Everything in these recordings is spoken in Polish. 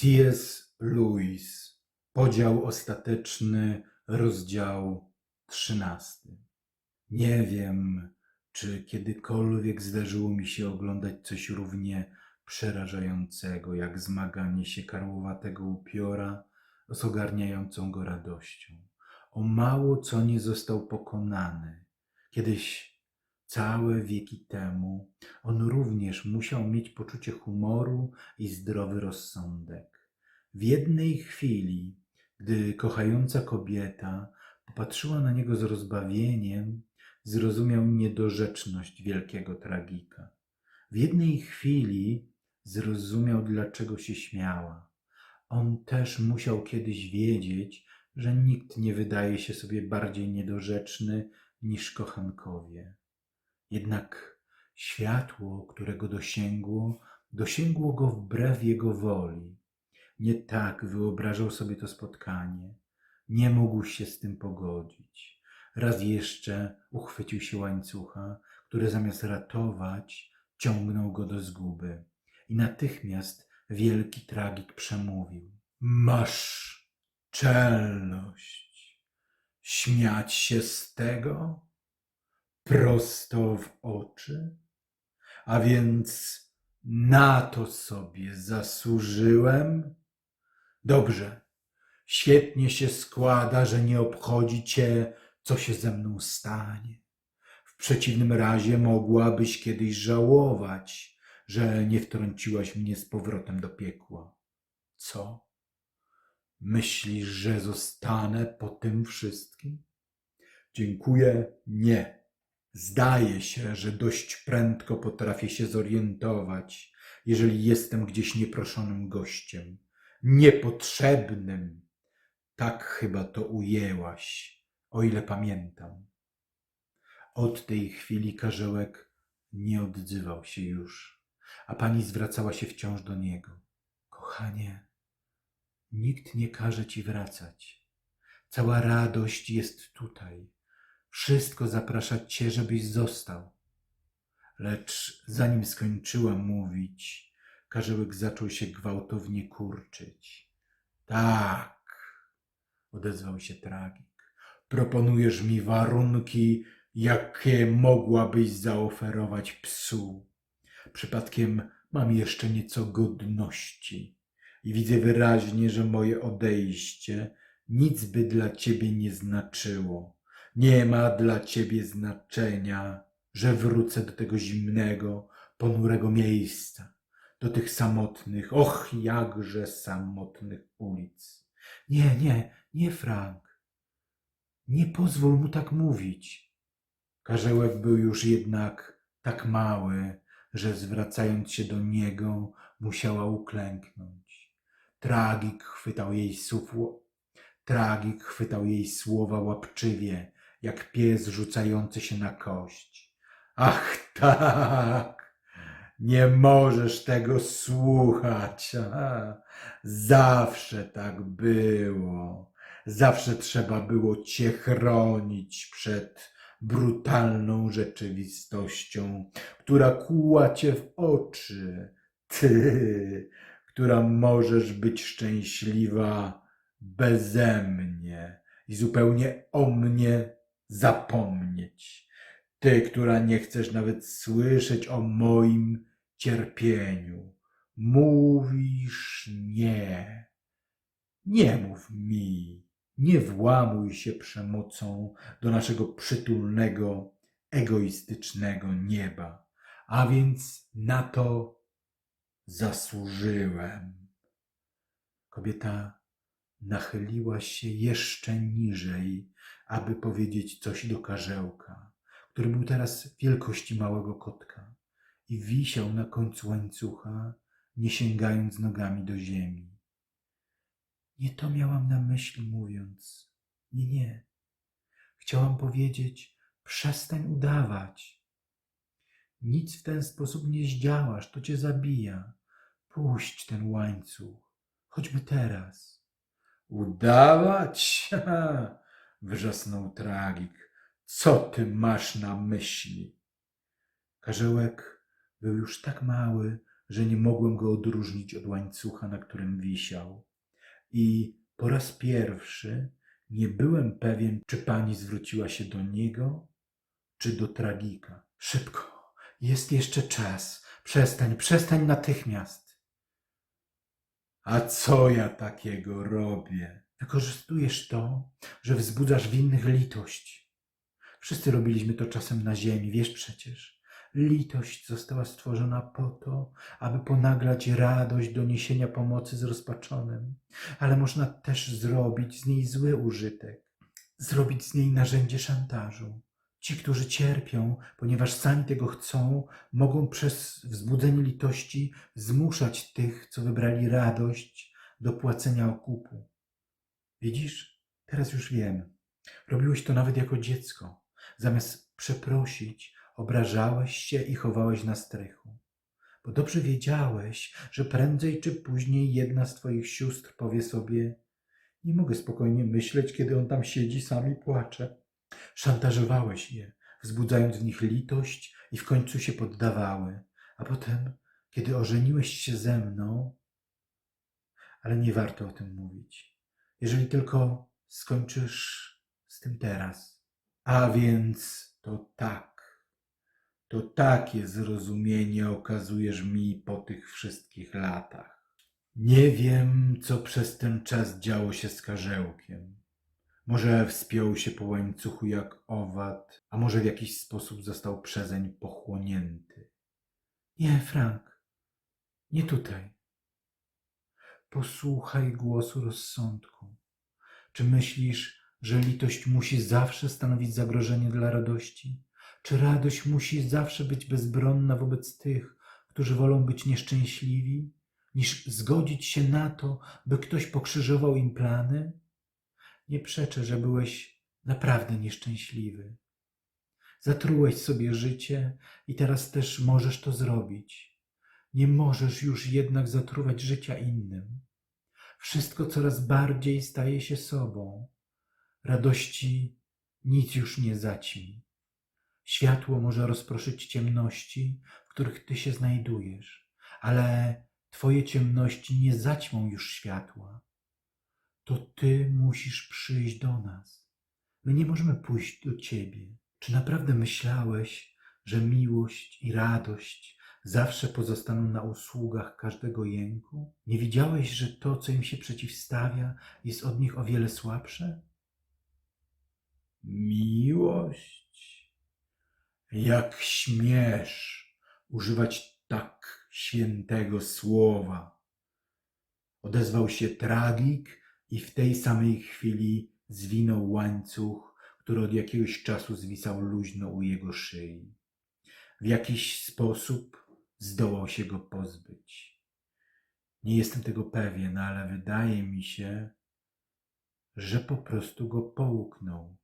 C.S. Lewis. Podział ostateczny, rozdział trzynasty. Nie wiem, czy kiedykolwiek zdarzyło mi się oglądać coś równie przerażającego, jak zmaganie się karłowatego upiora z ogarniającą go radością. O mało co nie został pokonany. Kiedyś, całe wieki temu, on również musiał mieć poczucie humoru i zdrowy rozsądek. W jednej chwili, gdy kochająca kobieta popatrzyła na niego z rozbawieniem, zrozumiał niedorzeczność wielkiego tragika. W jednej chwili zrozumiał, dlaczego się śmiała. On też musiał kiedyś wiedzieć, że nikt nie wydaje się sobie bardziej niedorzeczny niż kochankowie. Jednak światło, którego dosięgło, dosięgło go wbrew jego woli. Nie tak wyobrażał sobie to spotkanie. Nie mógł się z tym pogodzić. Raz jeszcze uchwycił się łańcucha, który zamiast ratować, ciągnął go do zguby. I natychmiast wielki tragik przemówił. Masz czelność śmiać się z tego prosto w oczy? A więc na to sobie zasłużyłem? Dobrze, świetnie się składa, że nie obchodzi cię, co się ze mną stanie. W przeciwnym razie mogłabyś kiedyś żałować, że nie wtrąciłaś mnie z powrotem do piekła. Co? Myślisz, że zostanę po tym wszystkim? Dziękuję, nie. Zdaje się, że dość prędko potrafię się zorientować, jeżeli jestem gdzieś nieproszonym gościem, niepotrzebnym. Tak chyba to ujęłaś, o ile pamiętam. Od tej chwili karzełek nie odzywał się już, a pani zwracała się wciąż do niego. Kochanie, nikt nie każe ci wracać. Cała radość jest tutaj. Wszystko zaprasza cię, żebyś został. Lecz zanim skończyła mówić, karzełek zaczął się gwałtownie kurczyć. Tak, odezwał się tragik. Proponujesz mi warunki, jakie mogłabyś zaoferować psu. Przypadkiem mam jeszcze nieco godności i widzę wyraźnie, że moje odejście nic by dla ciebie nie znaczyło. Nie ma dla ciebie znaczenia, że wrócę do tego zimnego, ponurego miejsca, do tych samotnych, och, jakże samotnych ulic. Nie, nie, nie, Frank. Nie pozwól mu tak mówić. Karzełek był już jednak tak mały, że zwracając się do niego, musiała uklęknąć. Tragik chwytał jej sufło, tragik chwytał jej słowa łapczywie, jak pies rzucający się na kość. Ach tak, nie możesz tego słuchać. Zawsze tak było. Zawsze trzeba było cię chronić przed brutalną rzeczywistością, która kuła cię w oczy. Ty, która możesz być szczęśliwa beze mnie i zupełnie o mnie zapomnieć. Ty, która nie chcesz nawet słyszeć o moim cierpieniu. Mówisz nie. Nie mów mi, nie włamuj się przemocą do naszego przytulnego, egoistycznego nieba. A więc na to zasłużyłem. Kobieta nachyliła się jeszcze niżej, aby powiedzieć coś do karzełka, który był teraz wielkości małego kotka i wisiał na końcu łańcucha, nie sięgając nogami do ziemi. Nie to miałam na myśli, mówiąc. Nie, nie. Chciałam powiedzieć, przestań udawać. Nic w ten sposób nie zdziałasz, to cię zabija. Puść ten łańcuch, choćby teraz. Udawać? wrzasnął tragik. Co ty masz na myśli? Karzełek był już tak mały, że nie mogłem go odróżnić od łańcucha, na którym wisiał. I po raz pierwszy nie byłem pewien, czy pani zwróciła się do niego, czy do tragika. Szybko, jest jeszcze czas. Przestań, przestań natychmiast. A co ja takiego robię? Wykorzystujesz to, że wzbudzasz w innych litość. Wszyscy robiliśmy to czasem na ziemi, wiesz przecież. Litość została stworzona po to, aby ponaglać radość do niesienia pomocy zrozpaczonym, ale można też zrobić z niej zły użytek, zrobić z niej narzędzie szantażu. Ci, którzy cierpią, ponieważ sami tego chcą, mogą przez wzbudzenie litości zmuszać tych, co wybrali radość, do płacenia okupu. Widzisz, teraz już wiem. Robiłeś to nawet jako dziecko. Zamiast przeprosić, obrażałeś się i chowałeś na strychu. Bo dobrze wiedziałeś, że prędzej czy później jedna z twoich sióstr powie sobie: Nie mogę spokojnie myśleć, kiedy on tam siedzi sam i płacze. Szantażowałeś je, wzbudzając w nich litość i w końcu się poddawały. A potem, kiedy ożeniłeś się ze mną, ale nie warto o tym mówić. Jeżeli tylko skończysz z tym teraz. A więc to tak. To takie zrozumienie okazujesz mi po tych wszystkich latach. Nie wiem, co przez ten czas działo się z karzełkiem. Może wspiął się po łańcuchu jak owad, a może w jakiś sposób został przezeń pochłonięty. Nie, Frank, nie tutaj. Posłuchaj głosu rozsądku. Czy myślisz, że litość musi zawsze stanowić zagrożenie dla radości? Czy radość musi zawsze być bezbronna wobec tych, którzy wolą być nieszczęśliwi, niż zgodzić się na to, by ktoś pokrzyżował im plany? Nie przeczę, że byłeś naprawdę nieszczęśliwy. Zatrułeś sobie życie i teraz też możesz to zrobić. Nie możesz już jednak zatruwać życia innym. Wszystko coraz bardziej staje się sobą. Radości nic już nie zaćmi. Światło może rozproszyć ciemności, w których ty się znajdujesz, ale twoje ciemności nie zaćmą już światła. To ty musisz przyjść do nas. My nie możemy pójść do ciebie. Czy naprawdę myślałeś, że miłość i radość zawsze pozostaną na usługach każdego jęku? Nie widziałeś, że to, co im się przeciwstawia, jest od nich o wiele słabsze? Miłość? Jak śmiesz używać tak świętego słowa? Odezwał się tragik i w tej samej chwili zwinął łańcuch, który od jakiegoś czasu zwisał luźno u jego szyi. W jakiś sposób zdołał się go pozbyć. Nie jestem tego pewien, ale wydaje mi się, że po prostu go połknął.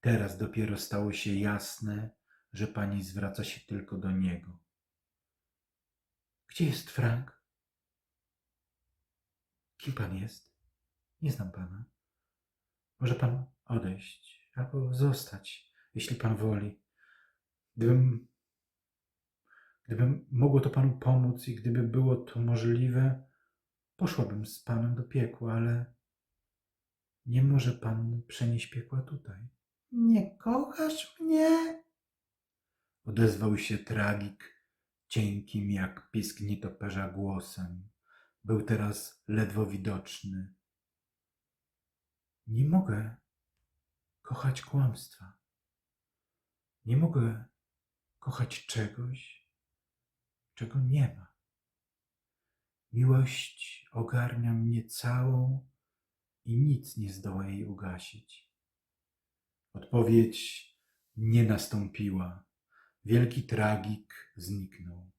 Teraz dopiero stało się jasne, że pani zwraca się tylko do niego. Gdzie jest Frank? Kim pan jest? Nie znam pana. Może pan odejść albo zostać, jeśli pan woli. Gdybym, gdybym mogło to panu pomóc i gdyby było to możliwe, poszłabym z panem do piekła, ale nie może pan przenieść piekła tutaj. Nie kochasz mnie? Odezwał się tragik cienkim jak pisk nietoperza głosem. Był teraz ledwo widoczny. Nie mogę kochać kłamstwa. Nie mogę kochać czegoś, czego nie ma. Miłość ogarnia mnie całą i nic nie zdoła jej ugasić. Odpowiedź nie nastąpiła. Wielki tragik zniknął.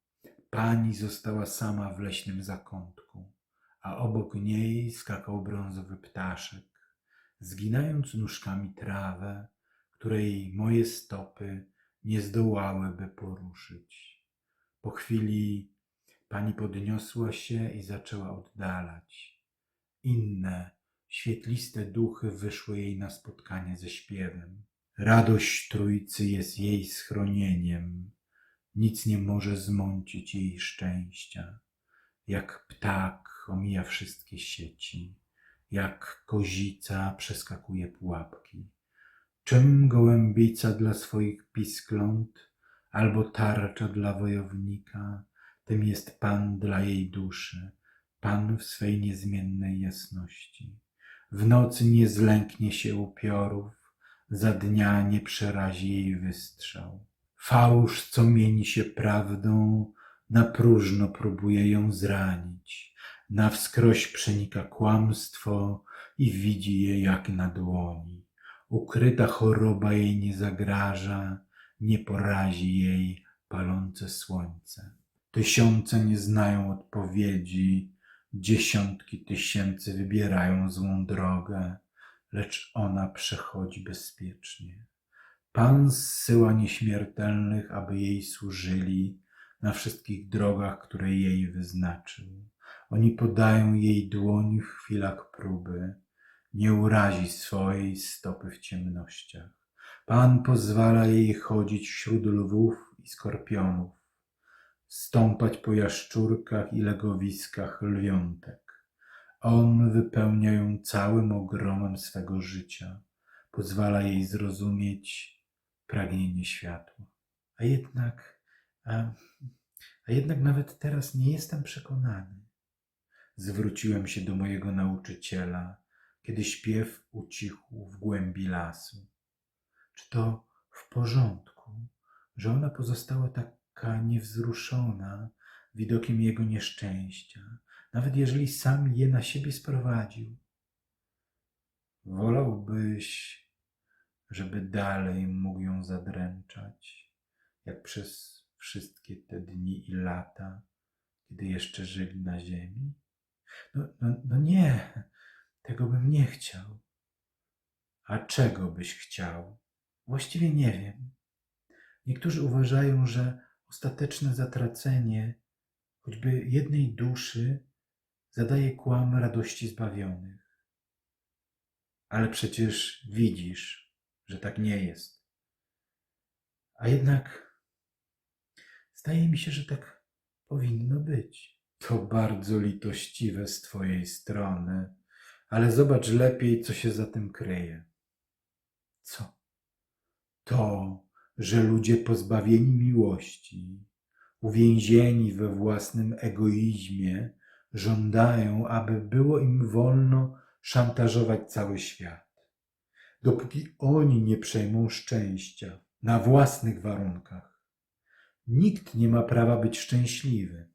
Pani została sama w leśnym zakątku, a obok niej skakał brązowy ptaszek, zginając nóżkami trawę, której moje stopy nie zdołałyby poruszyć. Po chwili pani podniosła się i zaczęła oddalać. Inne, świetliste duchy wyszły jej na spotkanie ze śpiewem. Radość Trójcy jest jej schronieniem. Nic nie może zmącić jej szczęścia. Jak ptak omija wszystkie sieci, jak kozica przeskakuje pułapki. Czym gołębica dla swoich piskląt, albo tarcza dla wojownika, tym jest Pan dla jej duszy, Pan w swej niezmiennej jasności. W nocy nie zlęknie się upiorów, za dnia nie przerazi jej wystrzał. Fałsz, co mieni się prawdą, na próżno próbuje ją zranić. Na wskroś przenika kłamstwo i widzi je jak na dłoni. Ukryta choroba jej nie zagraża, nie porazi jej palące słońce. Tysiące nie znają odpowiedzi, dziesiątki tysięcy wybierają złą drogę, lecz ona przechodzi bezpiecznie. Pan zsyła nieśmiertelnych, aby jej służyli na wszystkich drogach, które jej wyznaczył. Oni podają jej dłoń w chwilach próby, nie urazi swojej stopy w ciemnościach. Pan pozwala jej chodzić wśród lwów i skorpionów, stąpać po jaszczurkach i legowiskach lwiątek. On wypełnia ją całym ogromem swego życia, pozwala jej zrozumieć pragnienie światła. A jednak, a, a jednak nawet teraz nie jestem przekonany. Zwróciłem się do mojego nauczyciela, kiedy śpiew ucichł w głębi lasu. Czy to w porządku, że ona pozostała taka niewzruszona widokiem jego nieszczęścia, nawet jeżeli sam je na siebie sprowadził? Wolałbyś, żeby dalej mógł ją zadręczać, jak przez wszystkie te dni i lata, kiedy jeszcze żyli na ziemi? No, no, no nie, tego bym nie chciał. A czego byś chciał? Właściwie nie wiem. Niektórzy uważają, że ostateczne zatracenie choćby jednej duszy zadaje kłam radości zbawionych. Ale przecież widzisz, że tak nie jest. A jednak zdaje mi się, że tak powinno być. To bardzo litościwe z Twojej strony, ale zobacz lepiej, co się za tym kryje. Co? To, że ludzie pozbawieni miłości, uwięzieni we własnym egoizmie, żądają, aby było im wolno szantażować cały świat. Dopóki oni nie przejmą szczęścia na własnych warunkach, nikt nie ma prawa być szczęśliwy.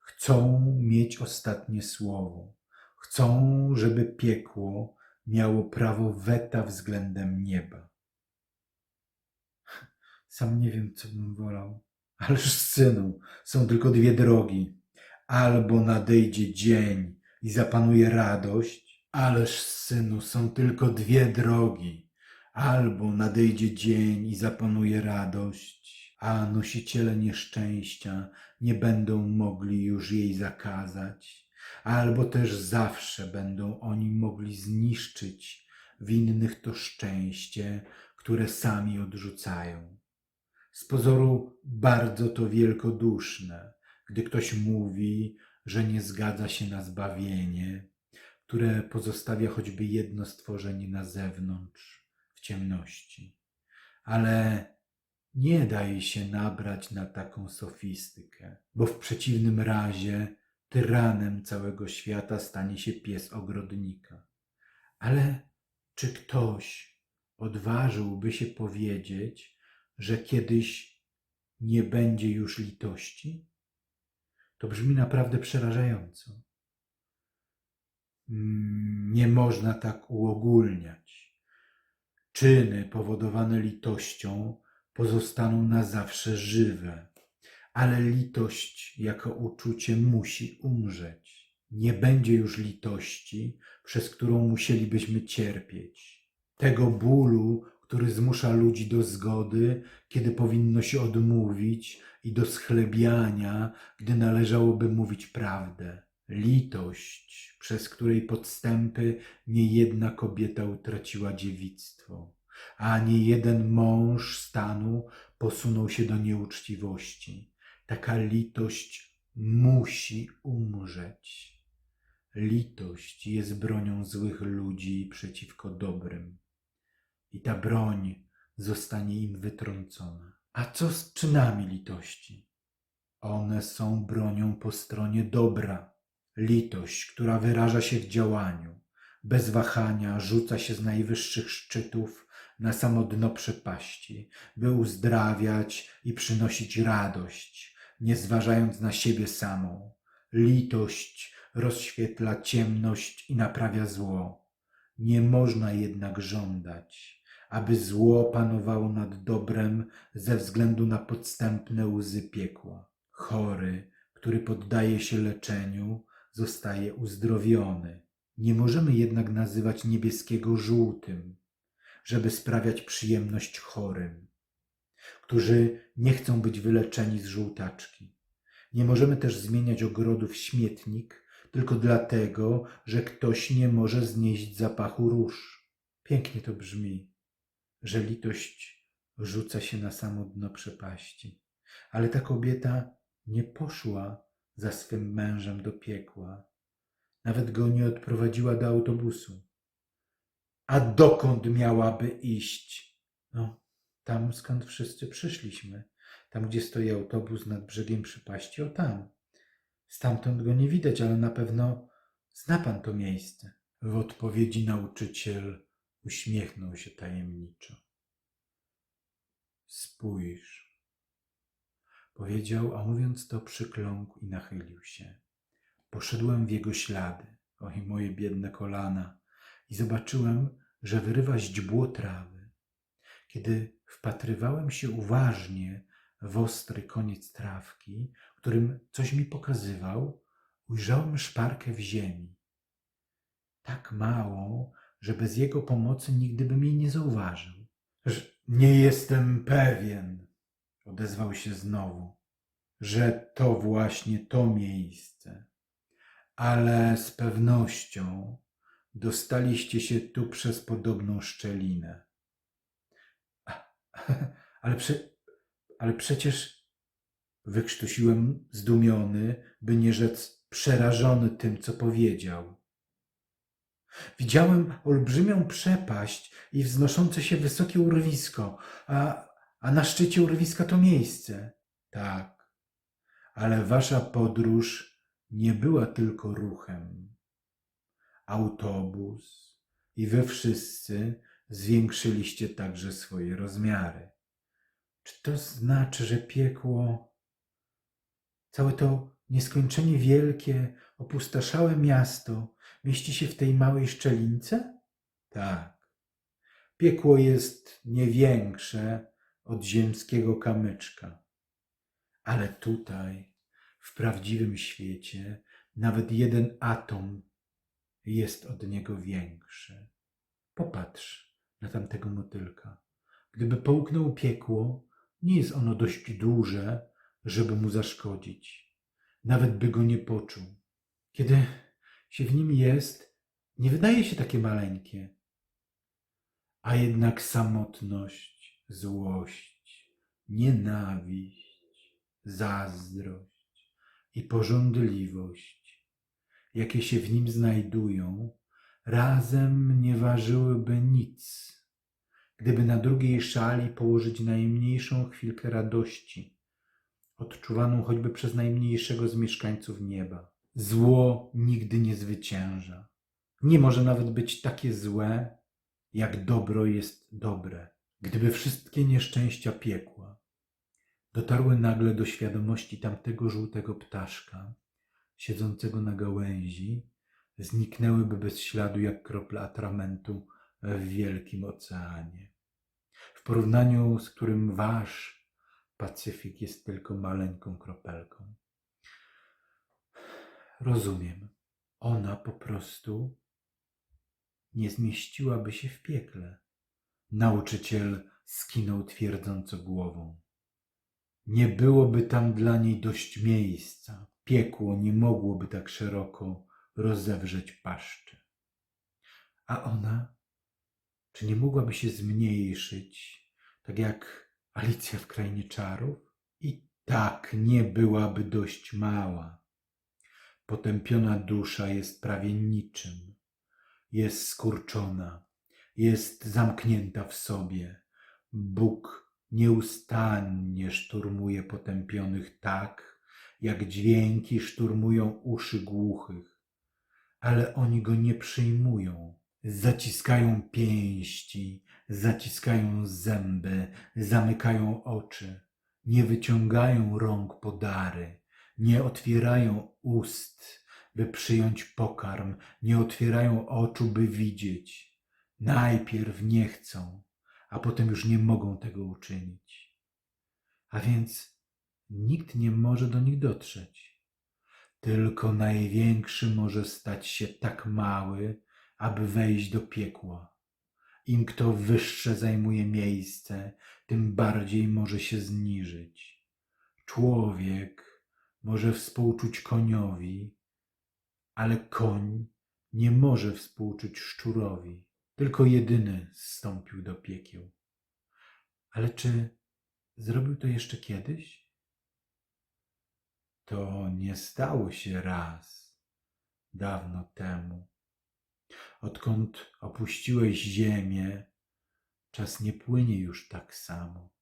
Chcą mieć ostatnie słowo. Chcą, żeby piekło miało prawo weta względem nieba. Sam nie wiem, co bym wolał. Ależ synu, są tylko dwie drogi. Albo nadejdzie dzień i zapanuje radość, ależ synu, są tylko dwie drogi. Albo nadejdzie dzień i zapanuje radość, a nosiciele nieszczęścia nie będą mogli już jej zakazać, albo też zawsze będą oni mogli zniszczyć w innych to szczęście, które sami odrzucają. Z pozoru bardzo to wielkoduszne, gdy ktoś mówi, że nie zgadza się na zbawienie, które pozostawia choćby jedno stworzenie na zewnątrz, w ciemności. Ale nie daj się nabrać na taką sofistykę, bo w przeciwnym razie tyranem całego świata stanie się pies ogrodnika. Ale czy ktoś odważyłby się powiedzieć, że kiedyś nie będzie już litości? To brzmi naprawdę przerażająco. Mm, Nie można tak uogólniać. Czyny powodowane litością pozostaną na zawsze żywe, ale litość jako uczucie musi umrzeć. Nie będzie już litości, przez którą musielibyśmy cierpieć. Tego bólu, który zmusza ludzi do zgody, kiedy powinno się odmówić, i do schlebiania, gdy należałoby mówić prawdę. Litość, przez której podstępy niejedna kobieta utraciła dziewictwo, a nie jeden mąż stanu posunął się do nieuczciwości. Taka litość musi umrzeć. Litość jest bronią złych ludzi przeciwko dobrym. I ta broń zostanie im wytrącona. A co z czynami litości? One są bronią po stronie dobra. Litość, która wyraża się w działaniu, bez wahania rzuca się z najwyższych szczytów na samo dno przepaści, by uzdrawiać i przynosić radość, nie zważając na siebie samą. Litość rozświetla ciemność i naprawia zło. Nie można jednak żądać, aby zło panowało nad dobrem ze względu na podstępne łzy piekła. Chory, który poddaje się leczeniu, zostaje uzdrowiony. Nie możemy jednak nazywać niebieskiego żółtym, żeby sprawiać przyjemność chorym, którzy nie chcą być wyleczeni z żółtaczki. Nie możemy też zmieniać ogrodu w śmietnik tylko dlatego, że ktoś nie może znieść zapachu róż. Pięknie to brzmi, że litość rzuca się na samo dno przepaści. Ale ta kobieta nie poszła za swym mężem do piekła. Nawet go nie odprowadziła do autobusu. A dokąd miałaby iść? No, tam skąd wszyscy przyszliśmy. Tam, gdzie stoi autobus nad brzegiem przepaści, o tam. Stamtąd go nie widać, ale na pewno zna pan to miejsce. W odpowiedzi nauczyciel uśmiechnął się tajemniczo. Spójrz, powiedział, a mówiąc to przykląkł i nachylił się. Poszedłem w jego ślady, oj moje biedne kolana, i zobaczyłem, że wyrywa źdźbło trawy. Kiedy wpatrywałem się uważnie w ostry koniec trawki, którym coś mi pokazywał, ujrzałem szparkę w ziemi. Tak małą, że bez jego pomocy nigdy bym jej nie zauważył. Nie jestem pewien, odezwał się znowu, że to właśnie to miejsce. Ale z pewnością dostaliście się tu przez podobną szczelinę. Ale, prze, ale przecież wykrztusiłem zdumiony, by nie rzec przerażony tym, co powiedział. Widziałem olbrzymią przepaść i wznoszące się wysokie urwisko, a, a na szczycie urwiska to miejsce. Tak, ale wasza podróż nie była tylko ruchem. Autobus i wy wszyscy zwiększyliście także swoje rozmiary. Czy to znaczy, że piekło, całe to nieskończenie wielkie, opustoszałe miasto mieści się w tej małej szczelince? Tak. Piekło jest nie większe od ziemskiego kamyczka. Ale tutaj, w prawdziwym świecie, nawet jeden atom jest od niego większy. Popatrz na tamtego motylka. Gdyby połknął piekło, nie jest ono dość duże, żeby mu zaszkodzić. Nawet by go nie poczuł. Kiedy się w nim jest, nie wydaje się takie maleńkie. A jednak samotność, złość, nienawiść, zazdrość i pożądliwość, jakie się w nim znajdują, razem nie ważyłyby nic, gdyby na drugiej szali położyć najmniejszą chwilkę radości, odczuwaną choćby przez najmniejszego z mieszkańców nieba. Zło nigdy nie zwycięża. Nie może nawet być takie złe, jak dobro jest dobre. Gdyby wszystkie nieszczęścia piekła dotarły nagle do świadomości tamtego żółtego ptaszka, siedzącego na gałęzi, zniknęłyby bez śladu jak krople atramentu w wielkim oceanie. W porównaniu z którym wasz Pacyfik jest tylko maleńką kropelką. Rozumiem. Ona po prostu nie zmieściłaby się w piekle. Nauczyciel skinął twierdząco głową. Nie byłoby tam dla niej dość miejsca. Piekło nie mogłoby tak szeroko rozewrzeć paszczy. A ona, czy nie mogłaby się zmniejszyć, tak jak Alicja w krainie czarów? I tak nie byłaby dość mała. Potępiona dusza jest prawie niczym. Jest skurczona, jest zamknięta w sobie. Bóg nieustannie szturmuje potępionych tak, jak dźwięki szturmują uszy głuchych, ale oni go nie przyjmują. Zaciskają pięści, zaciskają zęby, zamykają oczy, nie wyciągają rąk po dary, nie otwierają ust, by przyjąć pokarm, nie otwierają oczu, by widzieć. Najpierw nie chcą, a potem już nie mogą tego uczynić. A więc nikt nie może do nich dotrzeć. Tylko największy może stać się tak mały, aby wejść do piekła. Im kto wyższe zajmuje miejsce, tym bardziej może się zniżyć. Człowiek może współczuć koniowi, ale koń nie może współczuć szczurowi. Tylko jedyny zstąpił do piekieł. Ale czy zrobił to jeszcze kiedyś? To nie stało się raz, dawno temu. Odkąd opuściłeś ziemię, czas nie płynie już tak samo.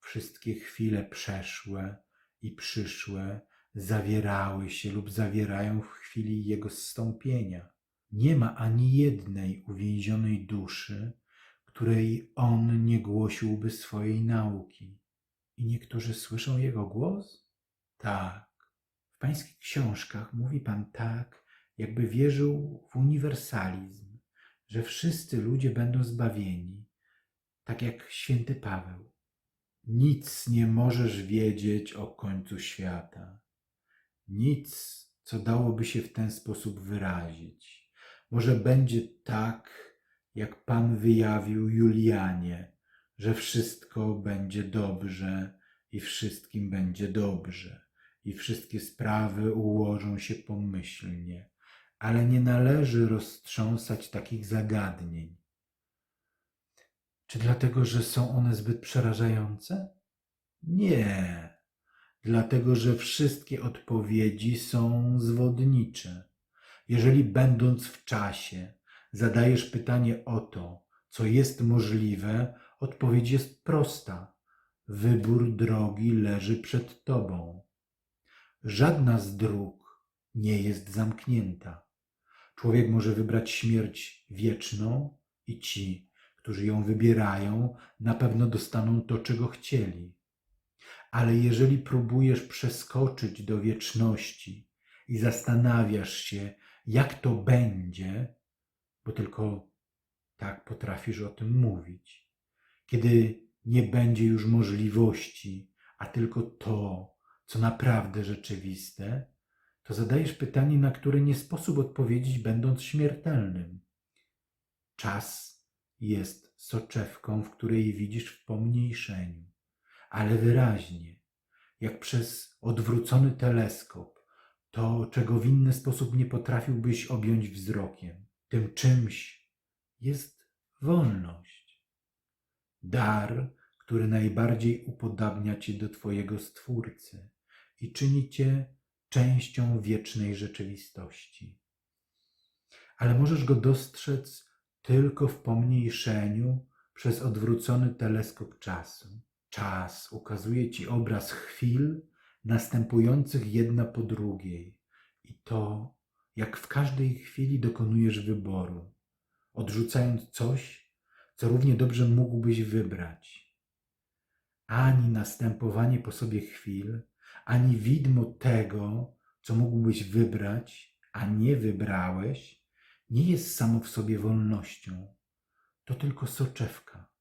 Wszystkie chwile przeszłe i przyszłe zawierały się lub zawierają w chwili jego zstąpienia. Nie ma ani jednej uwięzionej duszy, której on nie głosiłby swojej nauki. I niektórzy słyszą jego głos? Tak. W pańskich książkach mówi pan tak, jakby wierzył w uniwersalizm, że wszyscy ludzie będą zbawieni, tak jak święty Paweł. Nic nie możesz wiedzieć o końcu świata. Nic, co dałoby się w ten sposób wyrazić. Może będzie tak, jak Pan wyjawił Julianie, że wszystko będzie dobrze i wszystkim będzie dobrze i wszystkie sprawy ułożą się pomyślnie, ale nie należy roztrząsać takich zagadnień. Czy dlatego, że są one zbyt przerażające? Nie, dlatego, że wszystkie odpowiedzi są zwodnicze. Jeżeli będąc w czasie zadajesz pytanie o to, co jest możliwe, odpowiedź jest prosta. Wybór drogi leży przed tobą. Żadna z dróg nie jest zamknięta. Człowiek może wybrać śmierć wieczną i ci, którzy ją wybierają, na pewno dostaną to, czego chcieli. Ale jeżeli próbujesz przeskoczyć do wieczności i zastanawiasz się, jak to będzie, bo tylko tak potrafisz o tym mówić, kiedy nie będzie już możliwości, a tylko to, co naprawdę rzeczywiste, to zadajesz pytanie, na które nie sposób odpowiedzieć, będąc śmiertelnym. Czas jest soczewką, w której widzisz w pomniejszeniu, ale wyraźnie, jak przez odwrócony teleskop, to, czego w inny sposób nie potrafiłbyś objąć wzrokiem. Tym czymś jest wolność. Dar, który najbardziej upodabnia cię do Twojego Stwórcy i czyni cię częścią wiecznej rzeczywistości. Ale możesz go dostrzec tylko w pomniejszeniu przez odwrócony teleskop czasu. Czas ukazuje ci obraz chwil następujących jedna po drugiej i to, jak w każdej chwili dokonujesz wyboru, odrzucając coś, co równie dobrze mógłbyś wybrać. Ani następowanie po sobie chwil, ani widmo tego, co mógłbyś wybrać, a nie wybrałeś, nie jest samo w sobie wolnością. To tylko soczewka,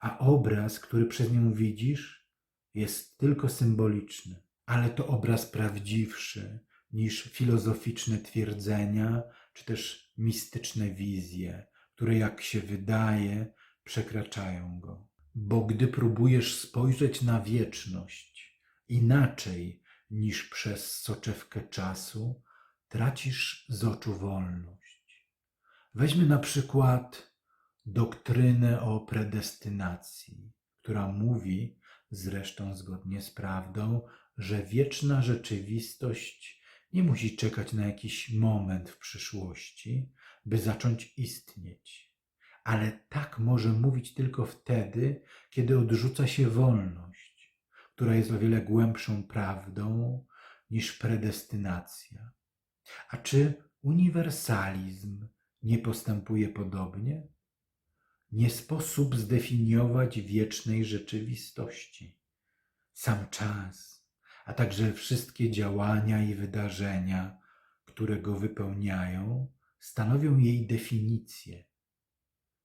a obraz, który przez nią widzisz, jest tylko symboliczny, ale to obraz prawdziwszy niż filozoficzne twierdzenia czy też mistyczne wizje, które, jak się wydaje, przekraczają go. Bo gdy próbujesz spojrzeć na wieczność inaczej niż przez soczewkę czasu, tracisz z oczu wolność. Weźmy na przykład doktrynę o predestynacji, która mówi, zresztą zgodnie z prawdą, że wieczna rzeczywistość nie musi czekać na jakiś moment w przyszłości, by zacząć istnieć, ale tak może mówić tylko wtedy, kiedy odrzuca się wolność, która jest o wiele głębszą prawdą niż predestynacja. A czy uniwersalizm nie postępuje podobnie? Nie sposób zdefiniować wiecznej rzeczywistości. Sam czas, a także wszystkie działania i wydarzenia, które go wypełniają, stanowią jej definicję.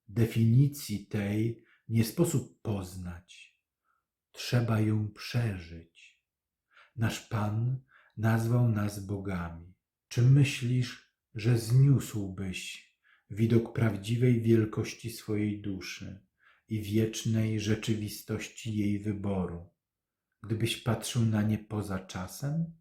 Definicji tej nie sposób poznać, trzeba ją przeżyć. Nasz Pan nazwał nas bogami. Czy myślisz, że zniósłbyś widok prawdziwej wielkości swojej duszy i wiecznej rzeczywistości jej wyboru, gdybyś patrzył na nie poza czasem?